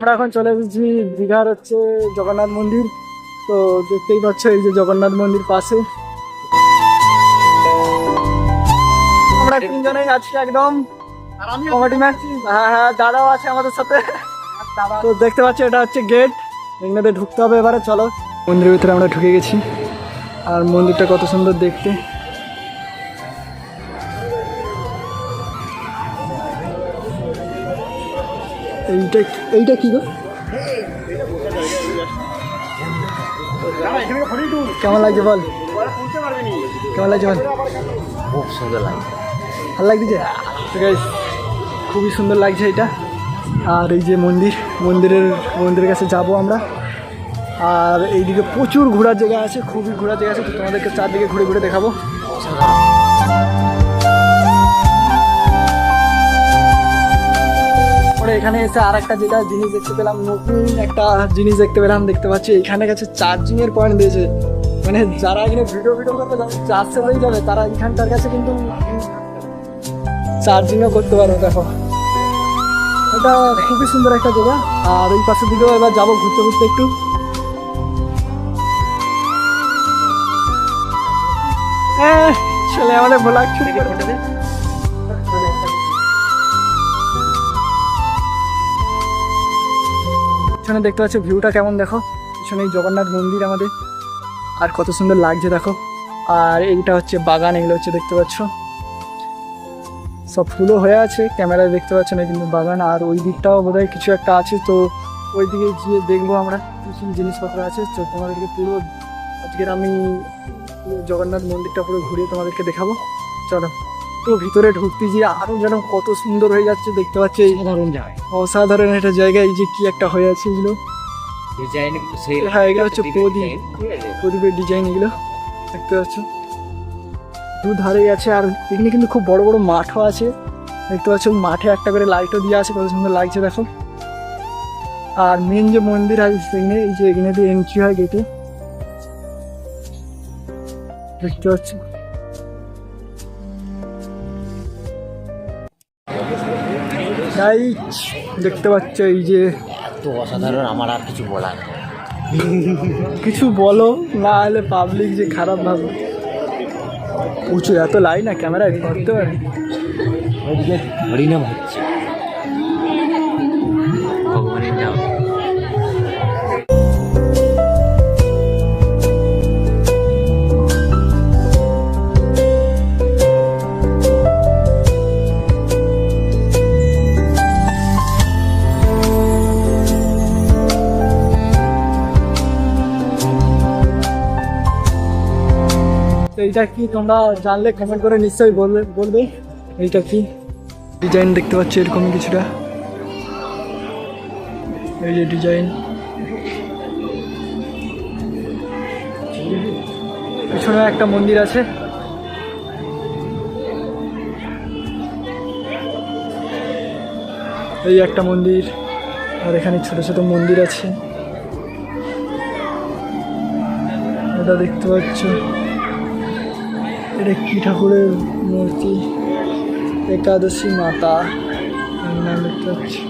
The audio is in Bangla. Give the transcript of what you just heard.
আমরা এখন চলে এসেছি দীঘার হচ্ছে জগন্নাথ মন্দির। তো দেখতেই পাচ্ছ এই যে জগন্নাথ মন্দির পাশে। আমরা তিনজনেই আছি একদম। Comedy match? হ্যাঁ হ্যাঁ দাদাও আছে আমাদের সাথে। তো দেখতে পাচ্ছ এটা হচ্ছে গেট। এখানে ঢুকতে হবে এবারে চলো। মন্দিরের ভিতরে আমরা ঢুকে গেছি। আর মন্দিরটা কত সুন্দর দেখতে। এইটা এইটা কি গো? কেমন লাগছে বল? কেমন লাগছে বল? খুব সুন্দর লাগে ভালো লাগছে খুবই সুন্দর লাগছে এটা। আর এই যে মন্দির, মন্দিরের মন্দিরের কাছে যাব আমরা। আর এইদিকে প্রচুর ঘোরার জায়গা আছে, খুবই ঘোরার জায়গা আছে। তোমাদেরকে চারদিকে ঘুরে ঘুরে দেখাবো। এখানে এসে আর একটা যেটা জিনিস দেখতে পেলাম, নতুন একটা জিনিস দেখতে পেলাম, দেখতে পাচ্ছি। এখানে কাছে চার্জিং এর পয়েন্ট দিয়েছে। মানে যারা এখানে ভিডিও ভিডিও করতে চার্জ হয়ে যাবে, তারা এখানটার কাছে কিন্তু চার্জিংও করতে পারো দেখো। এটা খুবই সুন্দর একটা জায়গা। আর ওই পাশের দিকেও এবার যাব ঘুরতে ঘুরতে একটু। ছেলে আমাদের ভোলা ছুটি করে পিছনে দেখতে পাচ্ছ ভিউটা কেমন দেখো? পিছনে এই জগন্নাথ মন্দির আমাদের। আর কত সুন্দর লাগছে দেখো। আর এইটা হচ্ছে বাগান, এগুলো হচ্ছে দেখতে পাচ্ছ। সব ফুলও হয়ে আছে, ক্যামেরায় দেখতে পাচ্ছ না কিন্তু বাগান। আর ওই দিকটাও বোধহয় কিছু একটা আছে, তো ওই দিকে গিয়ে দেখব আমরা কিছু জিনিসপত্র আছে। তো তোমাদেরকে পুরো আজকের আমি জগন্নাথ মন্দিরটা পুরো ঘুরিয়ে তোমাদেরকে দেখাবো। চলো। ভিতরে ঢুকতে গিয়ে আরও যেন কত সুন্দর হয়ে যাচ্ছে দেখতে পাচ্ছি। এই সাধারণ যায় অসাধারণ একটা জায়গা এই যে কি একটা হয়ে আছে এগুলো। হ্যাঁ, এগুলো হচ্ছে প্রদীপ। প্রদীপের ডিজাইন এগুলো দেখতে পাচ্ছ দু ধারেই আছে আর এখানে কিন্তু খুব বড় বড় মাঠও আছে। দেখতে পাচ্ছ মাঠে একটা করে লাইটও দিয়ে আছে কত সুন্দর লাগছে দেখো। আর মেন যে মন্দির আছে সেখানে এই যে এখানে দিয়ে এন্ট্রি হয় গেটে দেখতে পাচ্ছ তাই দেখতে পাচ্ছ এই যে তো অসাধারণ আমার আর কিছু বলার। কিছু বলো না হলে পাবলিক যে খারাপ ভাবে। উঁচু এত লাইন না ক্যামেরায় করতে পারে। হরিনাম হচ্ছে। এইটা কি তোমরা জানলে কমেন্ট করে নিশ্চয়ই বলবে বলবে। এইটা কি? ডিজাইন দেখতে পাচ্ছি এরকম কিছুটা। এই যে ডিজাইন পিছনে একটা মন্দির আছে। এই একটা মন্দির, আর এখানে ছোট ছোট মন্দির আছে। এটা দেখতে পাচ্ছ। এটা কি ঠাকুরের মূর্তি? একাদশী মাতা। নাম দেখতে পাচ্ছি